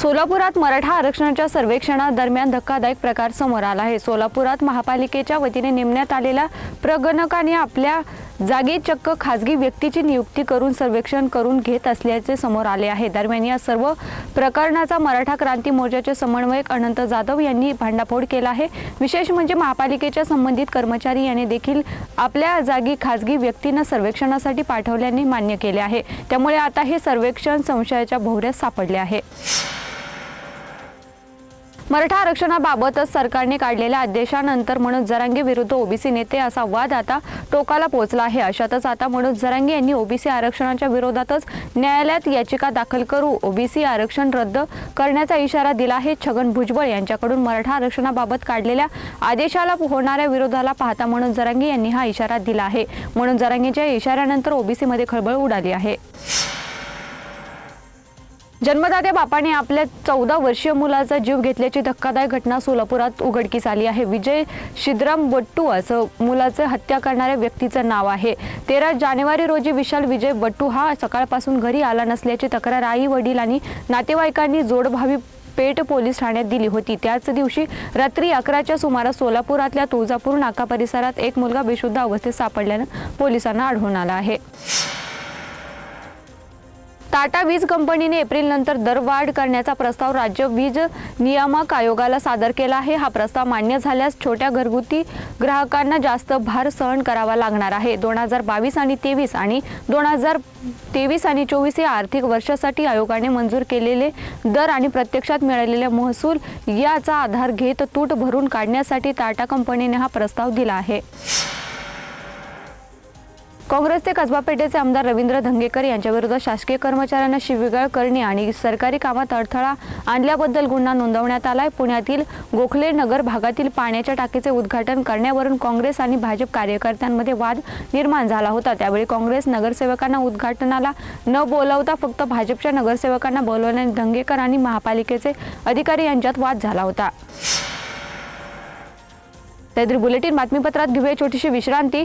सोलापुरात मराठा आरक्षणाच्या सर्वेक्षणादरम्यान धक्कादायक प्रकार समोर आला आहे. सोलापुरात महापालिकेच्या वतीने नेमण्यात आलेल्या प्रगणकाने आपल्या जागी चक्क खासगी व्यक्तीची नियुक्ती करून सर्वेक्षण करून घेत असल्याचे समोर आले आहे. दरम्यान या सर्व प्रकरणाचा मराठा क्रांती मोर्चाचे समन्वयक अनंत जाधव यांनी भांडाफोड केला आहे. विशेष म्हणजे महापालिकेच्या संबंधित कर्मचारी यांनी देखील आपल्या जागी खासगी व्यक्तींना सर्वेक्षणासाठी पाठवल्याने मान्य केले आहे. त्यामुळे आता हे सर्वेक्षण संशयाच्या भोवऱ्यात सापडले आहे. मराठा आरक्षणाबाबतच सरकारने काढलेल्या आदेशानंतर मनोज जरांगे विरुद्ध ओबीसी नेते असा वाद आता टोकाला पोहोचला आहे. अशातच आता मनोज जरांगे यांनी ओबीसी आरक्षणाच्या विरोधातच न्यायालयात याचिका दाखल करू ओबीसी आरक्षण रद्द करण्याचा इशारा दिला आहे. छगन भुजबळ यांच्याकडून मराठा आरक्षणाबाबत काढलेल्या आदेशाला होणाऱ्या विरोधाला पाहता मनोज जरांगे यांनी हा इशारा दिला आहे. म्हणून जरांगेच्या इशाऱ्यानंतर ओबीसीमध्ये खळबळ उडाली आहे. जन्मदात्या बापाने आपल्या चौदा वर्षीय मुलाचा जीव घेतल्याची धक्कादायक घटना सोलापुरात उघडकीस आली आहे. विजय शिद्राम बट्टू असं मुलाचं हत्या करणाऱ्या व्यक्तीचं नाव आहे. तेरा जानेवारी रोजी विशाल विजय बट्टू हा सकाळपासून घरी आला नसल्याची तक्रार आई वडील आणि नातेवाईकांनी जोडभावी पेठ पोलीस ठाण्यात दिली होती. त्याच दिवशी रात्री अकराच्या सुमारास सोलापुरातल्या तुळजापूर नाका परिसरात एक मुलगा बेशुद्ध अवस्थेत सापडल्यानं पोलिसांना आढळून आला आहे. टाटा वीज कंपनीने एप्रिल नंतर दरवाढ करण्याचा प्रस्ताव राज्य वीज नियामक आयोगाला सादर केला आहे. हा प्रस्ताव मान्य झाल्यास छोट्या घरगुती ग्राहकांना जास्त भार सहन करावा लागणार आहे. दोन हजार बावीस आणि तेवीस आणि दोन हजार तेवीस आणि चोवीस या आर्थिक वर्षासाठी आयोगाने मंजूर केलेले दर आणि प्रत्यक्षात मिळालेले महसूल याचा आधार घेत तूट भरून काढण्यासाठी टाटा कंपनीने हा प्रस्ताव दिला आहे. काँग्रेसचे कसबा पेठेचे आमदार रवींद्र धंगेकर यांच्याविरुद्ध शासकीय कर्मचाऱ्यांना शिवीगाळ करणे आणि सरकारी कामात अडथळा आणल्याबद्दल गुन्हा नोंदवण्यात आलाय. पुण्यातील गोखले नगर भागातील पाण्याच्या टाकीचे उद्घाटन करण्यावरून काँग्रेस आणि भाजप कार्यकर्त्यांमध्ये वाद निर्माण झाला होता. त्यावेळी काँग्रेस नगरसेवकांना उद्घाटनाला न बोलवता फक्त भाजपच्या नगरसेवकांना बोलवल्याने धंगेकर आणि महापालिकेचे अधिकारी यांच्यात वाद झाला होता. त्यातील बुलेटिन बातमीपत्रात घेऊया छोटीशी विश्रांती.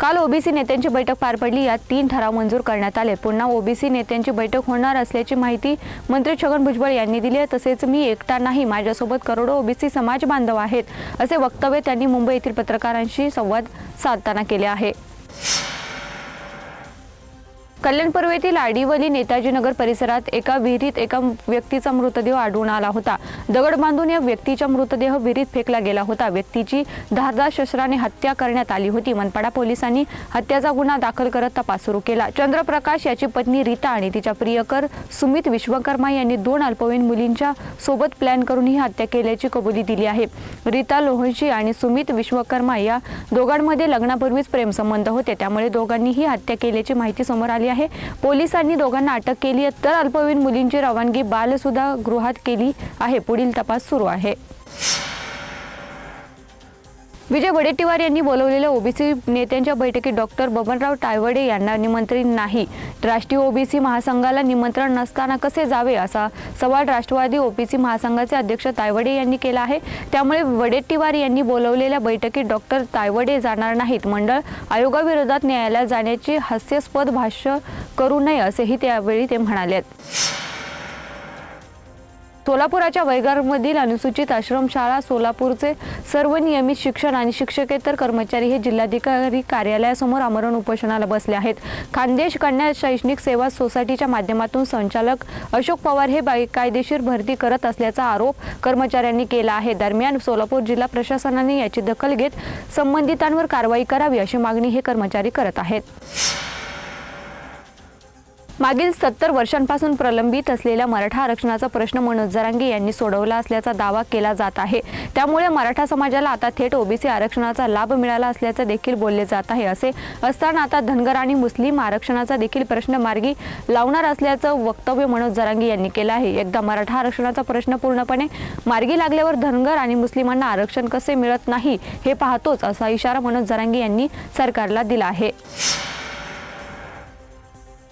काल ओबीसी नेत्यांची बैठक पार पडली. यात तीन ठराव मंजूर करण्यात आले. पुन्हा ओबीसी नेत्यांची बैठक होणार असल्याची माहिती मंत्री छगन भुजबळ यांनी दिली आहे. तसेच मी एकटा नाही. माझ्यासोबत करोडो ओबीसी समाज बांधव आहेत असे वक्तव्य त्यांनी मुंबई येथील पत्रकारांशी संवाद साधताना केले आहे. कल्याण पूर्व येथील आडिवली नेताजी नगर परिसरात एका विहिरीत एका व्यक्तीचा मृतदेह आढळून आला होता. दगड बांधून या व्यक्तीचा मृतदेह विहिरीत फेकला गेला होता. व्यक्तीची धारदार शस्त्राने हत्या करण्यात आली होती. मनपाडा पोलिसांनी हत्याचा गुन्हा दाखल करत तपास सुरू केला. चंद्रप्रकाश याची पत्नी रीता आणि तिच्या प्रियकर सुमित विश्वकर्मा यांनी दोन अल्पवयीन मुलींच्या सोबत प्लॅन करून ही हत्या केल्याची कबुली दिली आहे. रीता लोहनशी आणि सुमित विश्वकर्मा या दोघांमध्ये लग्नापूर्वीच प्रेमसंबंध होते. त्यामुळे दोघांनी ही हत्या केल्याची माहिती समोर आली आहे. पोलिसांनी दोघांना अटक केली तर अल्पवयीन मुलींची रवानगी बालसुधा गृहात केली आहे. पुढील तपास सुरू आहे. विजय वडेट्टीवार यांनी बोलवलेल्या ओबीसी नेत्यांच्या बैठकीत डॉक्टर बबनराव टायवडे यांना निमंत्रित नाही. राष्ट्रीय ओबीसी महासंघाला निमंत्रण नसताना कसे जावे असा सवाल राष्ट्रवादी ओबीसी महासंघाचे अध्यक्ष तायवडे यांनी केला आहे. त्यामुळे वडेट्टीवार यांनी बोलवलेल्या बैठकीत डॉक्टर तायवडे जाणार नाहीत. मंडळ आयोगाविरोधात न्यायालयात जाण्याची हास्यास्पद भाष्य करू नये असेही त्यावेळी ते म्हणाले. सोलापुराच्या वैगारमधील अनुसूचित आश्रमशाळा सोलापूरचे सर्व नियमित शिक्षण आणि शिक्षकेतर कर्मचारी हे जिल्हाधिकारी कार्यालयासमोर आमरण उपोषणाला बसले आहेत. खानदेश कन्या शैक्षणिक सेवा सोसायटीच्या माध्यमातून संचालक अशोक पवार हे कायदेशीर भरती करत असल्याचा आरोप कर्मचाऱ्यांनी केला आहे. दरम्यान सोलापूर जिल्हा प्रशासनाने याची दखल घेत संबंधितांवर कारवाई करावी अशी मागणी हे कर्मचारी करत आहेत. मागील सत्तर वर्षांपासून प्रलंबित असलेल्या मराठा आरक्षणाचा प्रश्न मनोज जरांगे यांनी सोडवला असल्याचा दावा केला जात आहे. त्यामुळे मराठा समाजाला आता थेट ओबीसी आरक्षणाचा लाभ मिळाला असल्याचं देखील बोलले जात आहे. असे असताना आता धनगर आणि मुस्लिम आरक्षणाचा देखील प्रश्न मार्गी लावणार असल्याचं वक्तव्य मनोज जरांगे यांनी केलं आहे. एकदा मराठा आरक्षणाचा प्रश्न पूर्णपणे मार्गी लागल्यावर धनगर आणि मुस्लिमांना आरक्षण कसे मिळत नाही हे पाहतोच असा इशारा मनोज जरांगे यांनी सरकारला दिला आहे.